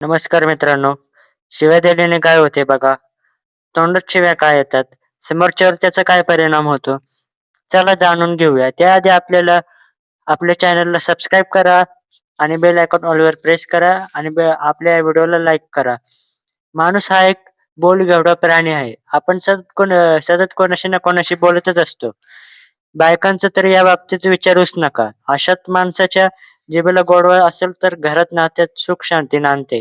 नमस्कार मित्रांनो. शिव्या दिल्याने काय होते बघा? तोंडात शिव्या काय येतात? समोरच्यावर त्याचा काय परिणाम होतो? चला जाणून घेऊया. त्याआधी आपल्याला आपल्या चॅनलला सबस्क्राईब करा आणि बेल आयकॉन ऑलवर प्रेस करा आणि आपल्या व्हिडिओला लाईक करा. माणूस हा एक बोल घेवडा प्राणी आहे. आपण सतत कोण सतत कोणाशी ना कोणाशी बोलतच असतो. बायकांचं तर या बाबतीत विचारूच नका. अशात माणसाच्या जिभेला गोडवा असेल तर घरात नात्यात सुख शांती नांदते.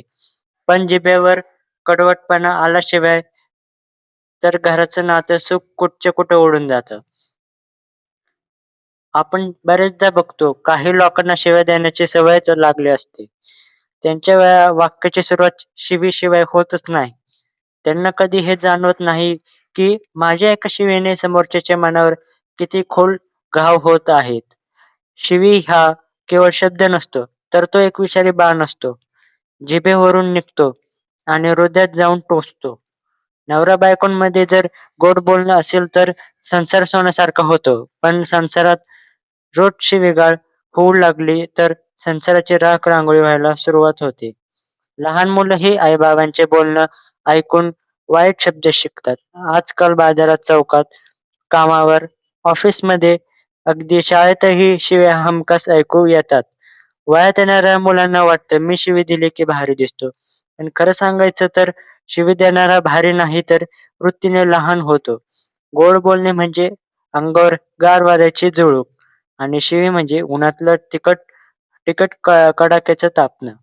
पण जिभेवर कडवटपणा आल्याशिवाय तर घराचं नातं सुख कुठचे कुठं उडून जात? आपण बरेचदा बघतो काही लोकांना शिव्या देण्याची सवयच लागली असते. त्यांच्या वाक्याची सुरुवात शिवीशिवाय होतच नाही. त्यांना कधी हे जाणवत नाही की माझ्या एका शिवीने समोरच्याच्या मनावर किती खोल घाव होत आहेत. शिवी हा केवळ शब्द नसतो तर तो एक विषारी बाण असतो जिभेवरून निघतो आणि हृदयात जाऊन टोचतो. नवरा बायकोंमध्ये जर गोड बोलणं असेल तर संसार सोन्यासारखा होतो पण संसारात रोजची वेगाळ होऊ लागली तर संसाराची राख रांगोळी व्हायला सुरुवात होते. लहान मुलंही आईबाबांचे बोलणं ऐकून वाईट शब्द शिकतात. आजकाल बाजारात चौकात कामावर ऑफिसमध्ये अगदी शाळेतही शिव्या हमखास ऐकू येतात. वयात येणाऱ्या मुलांना वाटतं मी शिवी दिली की भारी दिसतो. पण खरं सांगायचं तर शिवी देणारा भारी नाही तर वृत्तीने लहान होतो. गोड बोलणे म्हणजे अंगावर गार वाऱ्याची झुळूक आणि शिवी म्हणजे उन्हातलं तिखट तिखट कडाक्याचं तापणं.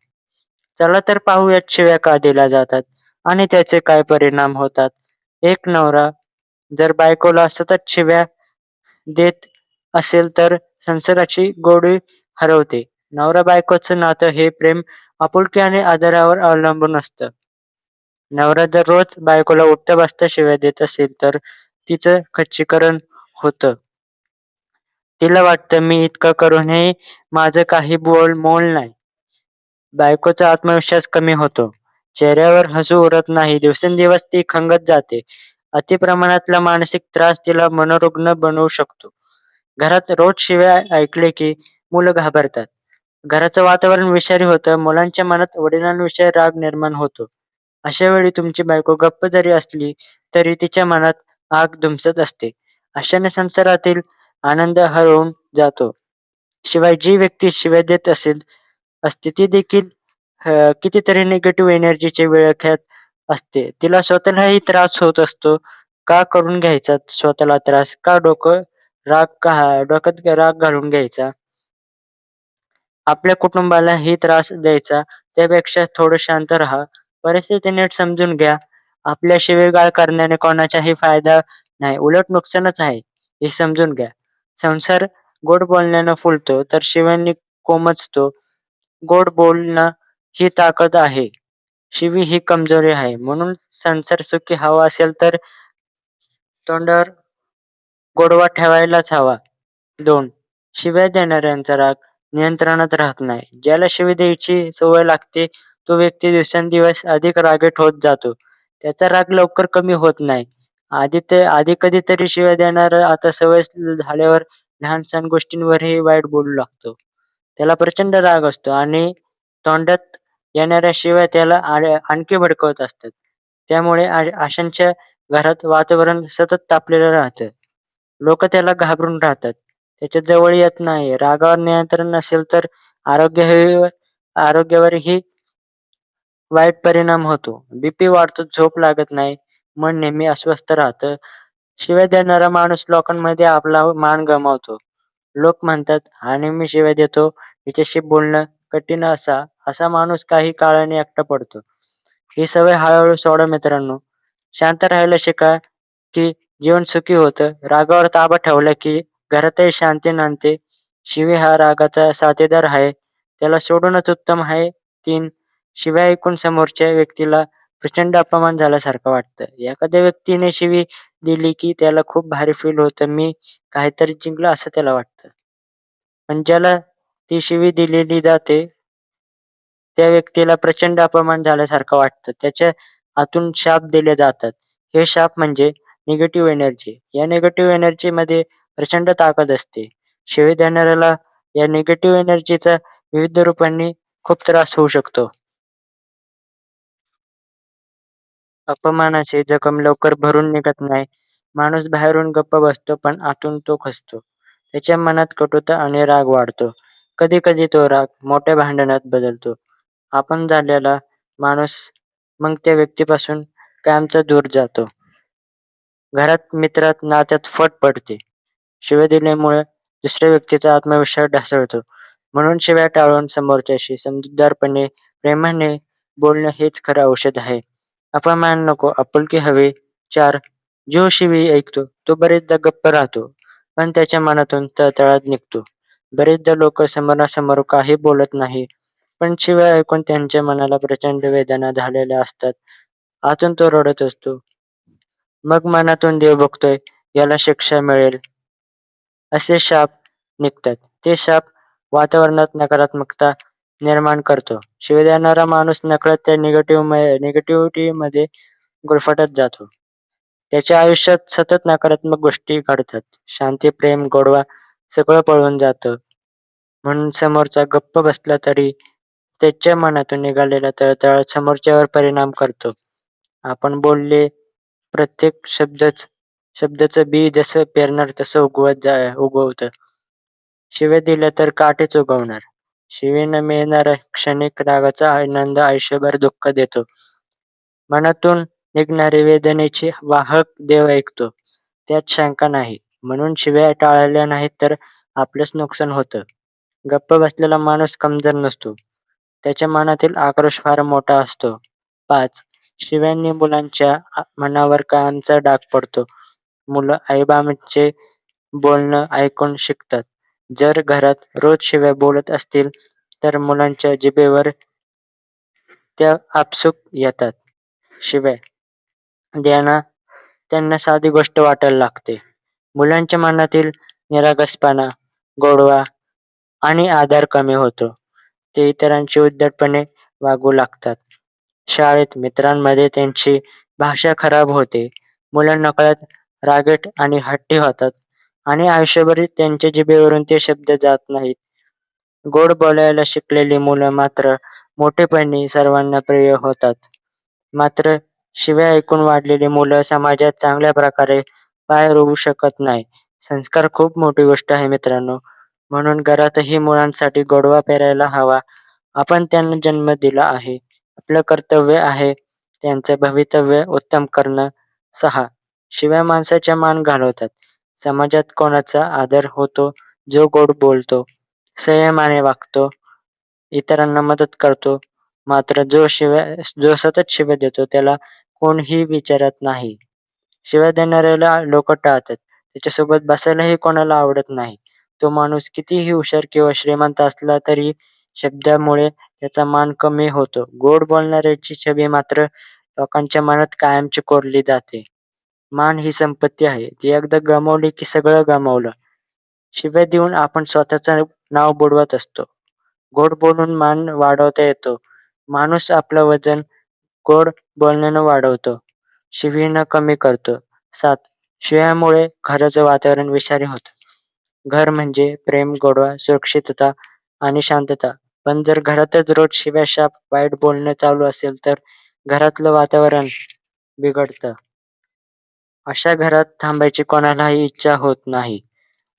चला तर पाहूयात शिव्या का दिल्या जातात आणि त्याचे काय परिणाम होतात. एक नवरा जर बायकोला सतत शिव्या देत असेल तर संसाराची गोडी हरवते. नवरा बायकोचं नातं हे प्रेम आपुलकी आणि आदरावर अवलंबून असतं. नवरा जर रोज बायकोला उठता बसता शिव्या देत असेल तर तिचं खच्चीकरण होतं. तिला वाटतं मी इतकं करूनही माझं काही बोल मोल नाही. बायकोचा आत्मविश्वास कमी होतो. चेहऱ्यावर हसू उरत नाही. दिवसेंदिवस ती खंगत जाते. अति प्रमाणातला मानसिक त्रास तिला मनोरुग्ण बनवू शकतो. घरात रोज शिव्या ऐकले की मुलं घाबरतात. घराचं वातावरण विषारी होतं मुलांच्या मनात वडिलांविषयी राग निर्माण होतो. अशा वेळी तुमची बायको गप्प जरी असली तरी तिच्या मनात आग धुमसत असते. अशाने संसारातील आनंद हरवून जातो. शिवाय जी व्यक्ती शिव्या देत असेल असते ती देखील कितीतरी निगेटिव्ह एनर्जीचे विळख्यात असते. तिला स्वतःलाही त्रास होत असतो. का करून घ्यायचा? स्वतःला त्रास? का डोकं राग का डोक्यात राग घालून घ्यायचा? आपल्या कुटुंबालाही त्रास द्यायचा त्यापेक्षा थोडं शांत राहा. परिस्थिती नीट समजून घ्या. आपल्या शिवेगाळ करण्याने कोणाचाही फायदा नाही उलट नुकसानच आहे हे समजून घ्या. संसार गोड बोलण्यानं फुलतो तर शिव्यांनी कोमजतो. गोड बोलणं ही ताकद आहे. शिवी ही कमजोरी आहे म्हणून संसार सुखी हवा असेल तर तोंडावर गोडवा ठेवायलाच हवा. दोन शिव्या देणाऱ्यांचा राग नियंत्रणात राहत नाही. ज्याला शिवी द्यायची सवय लागते तो व्यक्ती दिवसेंदिवस अधिक रागीट होत जातो. त्याचा राग लवकर कमी होत नाही. आधी ते आधी कधीतरी शिव्या देणार आता सवय झाल्यावर लहान सहान गोष्टींवरही वाईट बोलू लागतो. त्याला प्रचंड राग असतो आणि तोंडात येणाऱ्या शिवाय त्याला आणखी भडकवत असतात. त्यामुळे आशांच्या घरात वातावरण सतत तापलेलं राहतं. लोक त्याला घाबरून राहतात. त्याच्याजवळ येत नाही. रागावर नियंत्रण नसेल तर आरोग्य आरोग्यावरही वाईट परिणाम होतो. बीपी वाढतो झोप लागत नाही. मन नेहमी अस्वस्थ राहतं. शिव्या देणारा माणूस लोकांमध्ये आपला मान गमावतो. लोक म्हणतात हा नेहमी शिव्या देतो. हिच्याशी बोलणं कठीण असा असा माणूस काही काळाने एकटा पडतो. ही सवय हळूहळू सोडा मित्रांनो. शांत राहायला शिका की जीवन सुखी होतं. रागावर ताबा ठेवला की घरातही शांती नांदते शिवी हा रागाचा साथीदार आहे. त्याला सोडूनच उत्तम आहे तीन. शिव्या ऐकून समोरच्या व्यक्तीला प्रचंड अपमान झाल्यासारखं वाटतं. एखाद्या व्यक्तीने शिवी दिली की त्याला खूप भारी फील होतं. मी काहीतरी जिंकलं असं त्याला वाटतं. पण ज्याला ती शिवी दिलेली जाते त्या व्यक्तीला प्रचंड अपमान झाल्यासारखं वाटतं. त्याच्या आतून शाप दिले जातात. हे शाप म्हणजे निगेटिव्ह एनर्जी या निगेटिव्ह एनर्जी मध्ये प्रचंड ताकद असते शिवी देणाऱ्याला या निगेटिव्ह एनर्जीचा विविध रूपांनी खूप त्रास होऊ शकतो अपमानाची जखम लवकर भरून निघत नाही. माणूस बाहेरून गप्प बसतो पण आतून तो खसतो त्याच्या मनात कटुता आणि राग वाढतो. कधी कधी तो राग मोठ्या भांडणात बदलतो. आपण झालेला माणूस मग त्या व्यक्तीपासून कायमचा दूर जातो. घरात, मित्रात, नात्यात फट पडते. शिव्या दिल्यामुळे दुसऱ्या व्यक्तीचा आत्मविश्वास ढासळतो. म्हणून शिव्या टाळून समोरच्याशी समजूतदारपणे, प्रेमाने बोलणं हेच खरं औषध आहे. अपमान नको, आपुलकी हवी. चार जो शिवी ऐकतो तो बरेचदा गप्प राहतो, पण त्याच्या मनातून तळतळात निघतो. बरेचदा लोक समोरासमोर काही बोलत नाही, पण शिवाय ऐकून त्यांच्या मनाला प्रचंड वेदना झालेल्या असतात. आतून तो रडत असतो. मग मनातून देव बघतोय, याला शिक्षा मिळेल असे शाप निघतात. ते शाप वातावरणात नकारात्मकता निर्माण करतो. शिव देणारा माणूस नकळत त्या निगेटिव्हिटी मध्ये गुरफटत जातो. त्याच्या आयुष्यात सतत नकारात्मक गोष्टी घडतात. शांती, प्रेम, गोडवा सगळं पळून जातं. म्हणून समोरचा गप्प बसला तरी त्याच्या मनातून निघालेला तळतळ समोरच्यावर परिणाम करतो. आपण बोलले प्रत्येक शब्दच शब्दाचं बी जसं पेरणार तसं उगवत जा उगवतं. शिव्या दिल्या तर काटेच उगवणार. शिवीनं मिळणारा क्षणिक रागाचा आनंद आयुष्यभर दुःख देतो. मनातून निघणारी वेदनेची वाहक देव ऐकतो, त्यात शंका नाही. म्हणून शिव्या टाळल्या नाहीत तर आपलंच नुकसान होतं. गप्प बसलेला माणूस कमजोर नसतो, त्याच्या मनातील आक्रोश फार मोठा असतो. पाच शिव्यांनी मुलांच्या मनावर कायमचा डाग पडतो. मुलं आईबाबांचे बोलणं ऐकून शिकतात. जर घरात रोज शिव्या बोलत असतील तर मुलांच्या जिभेवर त्या आपसूक येतात. शिवाय देताना त्यांना साधी गोष्ट वाटायला लागते. मुलांच्या मनातील निरागसपणा, गोडवा आणि आधार कमी होतो. ते इतरांशी उद्धटपणे वागू लागतात. शाळेत मित्रांमध्ये त्यांची भाषा खराब होते. मुलं नकळत रागीट आणि हट्टी होतात आणि आयुष्यभर त्यांच्या जिभेवरून ते शब्द जात नाहीत. गोड बोलायला शिकलेली मुलं मात्र मोठेपणी सर्वांना प्रिय होतात. मात्र शिव्या ऐकून वाढलेली मुलं समाजात चांगल्या प्रकारे पाय रोवू शकत नाही. संस्कार खूप मोठी गोष्ट आहे मित्रांनो. म्हणून घरातही मुलांसाठी गोडवा पेरायला हवा. आपण त्यांना जन्म दिला आहे. आपलं कर्तव्य आहे त्यांचं भवितव्य उत्तम करणं. सहा शिव्या माणसाच्या मान घालवतात. समाजात कोणाचा आदर होतो जो गोड बोलतो, संयमाने वागतो, इतरांना मदत करतो. मात्र जो शिव्या जो सतत शिव्या देतो त्याला कोणीही विचारत नाही. शिव्या देणाऱ्याला लोक टाळतात. त्याच्यासोबत बसायलाही कोणाला आवडत नाही. तो माणूस कितीही हुशार किंवा श्रीमंत असला तरी शब्दामुळे त्याचा मान कमी होतो. गोड बोलणाऱ्याची छबी मात्र लोकांच्या मनात कायमची कोरली जाते. मान ही संपत्ती आहे. ती एकदा गमावली की सगळं गमावलं. शिव्या देऊन आपण स्वतःचं नाव बुडवत असतो. गोड बोलून मान वाढवता येतो. माणूस आपलं वजन गोड बोलण्यानं वाढवतो, शिवीनं कमी करतो. सात शिव्यामुळे घराचं वातावरण विषारी होतं. घर म्हणजे प्रेम, गोडवा, सुरक्षितता आणि शांतता. पण जर घरातच रोज शिव्याशाप वाईट बोलणं चालू असेल तर घरातलं वातावरण बिघडतं. अशा घरात थांबायची कोणालाही इच्छा होत नाही.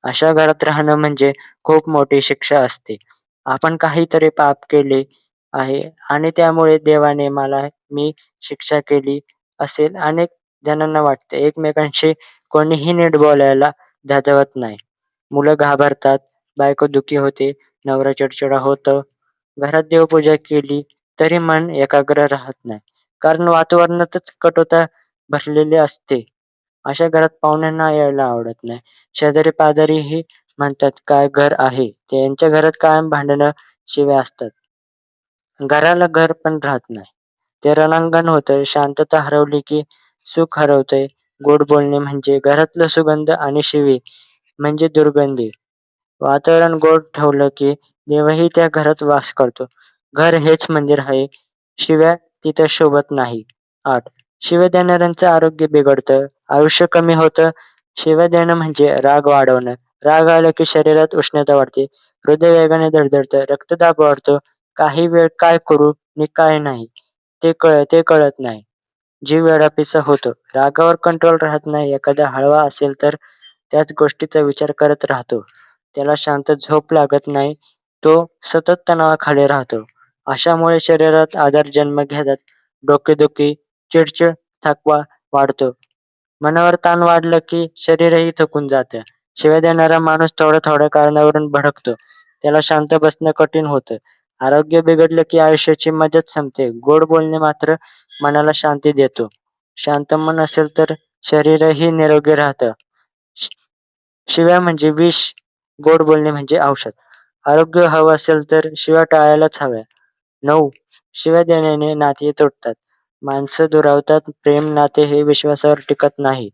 अशा घरात राहणं म्हणजे खूप मोठी शिक्षा असते. आपण काहीतरी पाप केले आहे आणि त्यामुळे देवाने मला मी शिक्षा केली असेल अनेक जणांना वाटते. एकमेकांशी कोणीही नीट बोलायला धजावत नाही. मुलं घाबरतात, बायको दुःखी होते, नवरा चिडचिडा होतो. घरात देवपूजा केली तरी मन एकाग्र राहत नाही. कारण वातावरणातच कटुता भरलेली असते. अशा घरात पाहुण्यांना यायला आवडत नाही. शेजारी-पाजारीही म्हणतात काय घर आहे. त्यांच्या घरात कायम भांडणं, शिव्या असतात. घराला घर पण राहत नाही. ते रणांगण होतं. शांतता हरवली की सुख हरवतंय. गोड बोलणे म्हणजे घरातलं सुगंध आणि शिवी म्हणजे दुर्गंधी. वातावरण गोड ठेवलं की देवही त्या घरात वास करतो. घर हेच मंदिर आहे. शिव्या तिथं शोभत नाही. आठ शिव्या देणाऱ्यांचं आरोग्य बिघडतं, आयुष्य कमी होतं. शिव्या देणं म्हणजे राग वाढवणं. राग आला की शरीरात उष्णता वाढते, हृदय वेगाने धडधडतं, रक्तदाब वाढतो. काही वेळ काय करू नि काय नाही ते कळत नाही. जीव वेडापिसा होतो रागावर कंट्रोल राहत नाही एखादा हळवा असेल तर त्याच गोष्टीचा विचार करत राहतो त्याला शांत झोप लागत नाही तो सतत तणावाखाली राहतो. अशामुळे शरीरात आजार जन्म घेतात. डोकेदुखी चिडचिड थकवा वाढतो. मनावर ताण वाढलं की शरीरही थकून जातं. शिव्या देणारा माणूस थोड्या थोड्या कारणावरून भडकतो. त्याला शांत बसणं कठीण होतं. आरोग्य बिघडलं की आयुष्याची मजाच संपते. गोड बोलणे मात्र मनाला शांती देतो. शांत मन असेल तर शरीरही निरोगी राहतं. शिव्या म्हणजे विष गोड बोलणे म्हणजे औषध. आरोग्य हवं असेल तर शिव्या टाळायलाच हव्या. नऊ शिव्या देण्याने नाती तुटतात. माणसं दुरावतात प्रेम नाते हे विश्वासावर टिकत नाही.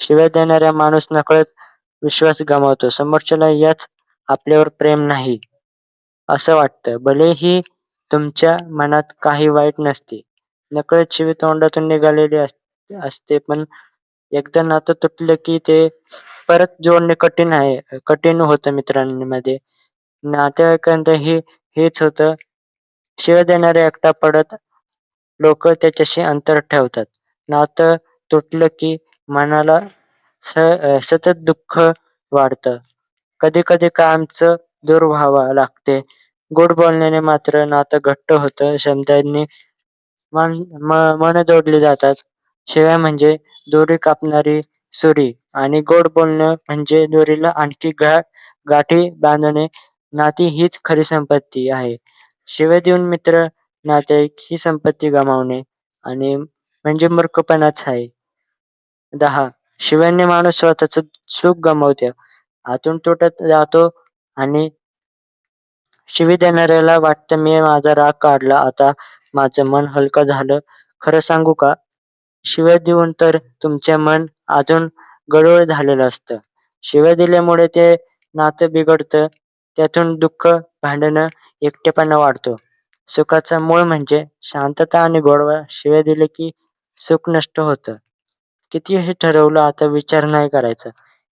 शिव्या देणाऱ्या माणूस नकळत विश्वास गमावतो. समोरच्याला याच आपल्यावर प्रेम नाही असं वाटतं. भलेही तुमच्या मनात काही वाईट नसते. नकळत शिवी तोंडातून निघालेली अस- असते पण एकदा नातं तुटलं की ते परत जोडणे कठीण आहे कठीण होतं मित्रांमध्ये. नातेवाईकांतही हेच होतं. शिव देणारे एकटा पडत लोक त्याच्याशी अंतर ठेवतात. नातं तुटलं की मनाला स सतत दुःख वाढतं. कधी कधी कामचं दूर व्हावं लागते. गोड बोलण्याने मात्र नातं घट्ट होतं. शब्दांनी मन मन जोडली जातात. शिव्या म्हणजे दोरी कापणारी सुरी आणि गोड बोलणं म्हणजे दोरीला आणखी गा गाठी बांधणे. नाती हीच खरी संपत्ती आहे. शिव्या देऊन मित्र नातेवाईक ही संपत्ती गमावणे आणि म्हणजे मूर्खपणाच आहे. दहा. शिव्याने माणूस स्वतःच सुख गमावतो. आतून तुटत जातो आणि शिवी देणाऱ्याला वाटतं मी माझा राग काढला. आता माझं मन हलकं झालं. खरं सांगू का? शिव्या देऊन तर तुमचे मन अजून गढूळ झालेलं असतं. शिव्या दिल्यामुळे ते नातं बिघडतं त्यातून दुःख भांडणं एकटेपणा वाढतो. सुखाचा मूळ म्हणजे शांतता आणि गोडवा शिव्या दिले की सुख नष्ट होतं. कितीही ठरवलं आता विचार नाही करायचा.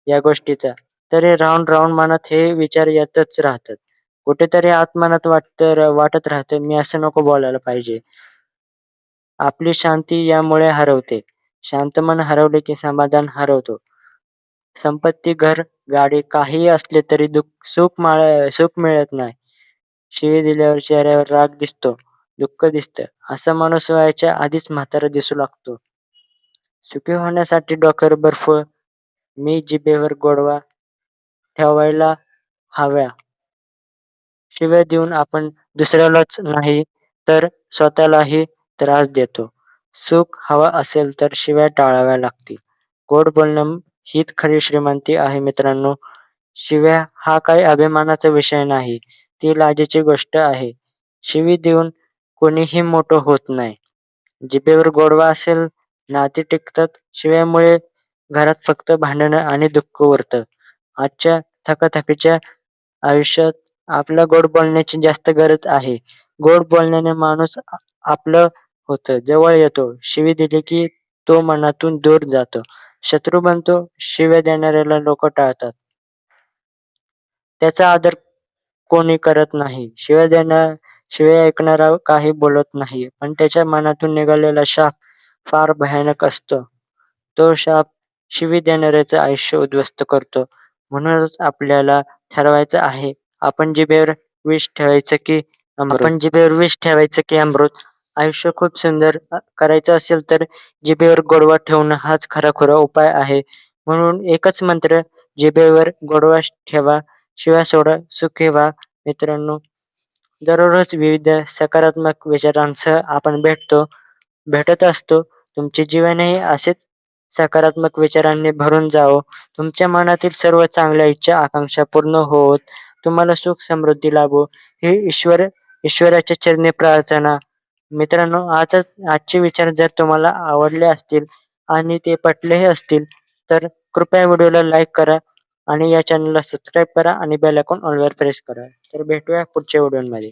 या गोष्टीचा तरी राहून राऊंड मनात हे विचार येतच राहतात. कुठेतरी आत्मनात वाटत वाटत राहतं मी असं नको बोलायला पाहिजे. आपली शांती यामुळे हरवते. शांत मन हरवले की समाधान हरवतो. संपत्ती घर गाडी काहीही असले तरी दुःख सुख माळ सुख मिळत नाही. शिवी दिल्यावर चेहऱ्यावर राग दिसतो दुःख दिसतं. असा माणूस वयाच्या आधीच म्हातारा दिसू लागतो. सुखी होण्यासाठी डोक्यावर बर्फ मी जिभेवर गोडवा ठेवायला हव्या. शिव्या देऊन आपण दुसऱ्यालाच नाही तर स्वतःलाही त्रास देतो. सुख हवा असेल तर शिव्या टाळाव्या लागतील. गोड बोलणं हीच खरी श्रीमंती आहे मित्रांनो. शिव्या हा काही अभिमानाचा विषय नाही. ती लाजेची गोष्ट आहे. शिवी देऊन कोणीही मोठं होत नाही. जिभेवर गोडवा असेल नाती टिकतात शिव्यामुळे घरात फक्त भांडणं आणि दुःख उरतं. आजच्या थकाथकीच्या आयुष्यात आपल्या गोड बोलण्याची जास्त गरज आहे. गोड बोलण्याने माणूस आपलं होतं. जवळ येतो. शिवी दिली की तो मनातून दूर जातो. शत्रू बनतो. शिव्या देणाऱ्याला लोक टाळतात. त्याचा आदर कोणी करत नाही. शिव्या देणार शिव्या ऐकणारा काही बोलत नाही. पण त्याच्या मनातून निघालेला शाप फार भयानक असतो. तो शाप शिवी देणाऱ्याचं आयुष्य उद्ध्वस्त करतो. म्हणूनच आपल्याला ठरवायचं आहे आपण जिभेवर विष ठेवायचं की अमृत. आयुष्य खूप सुंदर करायचं असेल तर जिभेवर गोडवा ठेवणं हाच खरा उपाय आहे. म्हणून एकच मंत्र जिभेवर गोडवा ठेवा शिव्या सोडा सुखी व्हा मित्रांनो दररोज विविध सकारात्मक विचारांसह आपण भेटतो भेटत असतो. तुमचे जीवनही असेच सकारात्मक विचारांनी भरून जावो. तुमच्या मनातील सर्व चांगल्या इच्छा आकांक्षा पूर्ण होत. तुम्हाला सुख समृद्धी लाभो. ही ईश्वर ईश्वराच्या चरणी प्रार्थना मित्रांनो आजच आजचे विचार जर तुम्हाला आवडले असतील आणि ते पटलेही असतील तर कृपया व्हिडिओला लाईक करा आणि या चॅनलला सबस्क्राईब करा आणि बेल आयकॉन ऑलवर प्रेस करा. तर भेटूया पुढच्या व्हिडिओमध्ये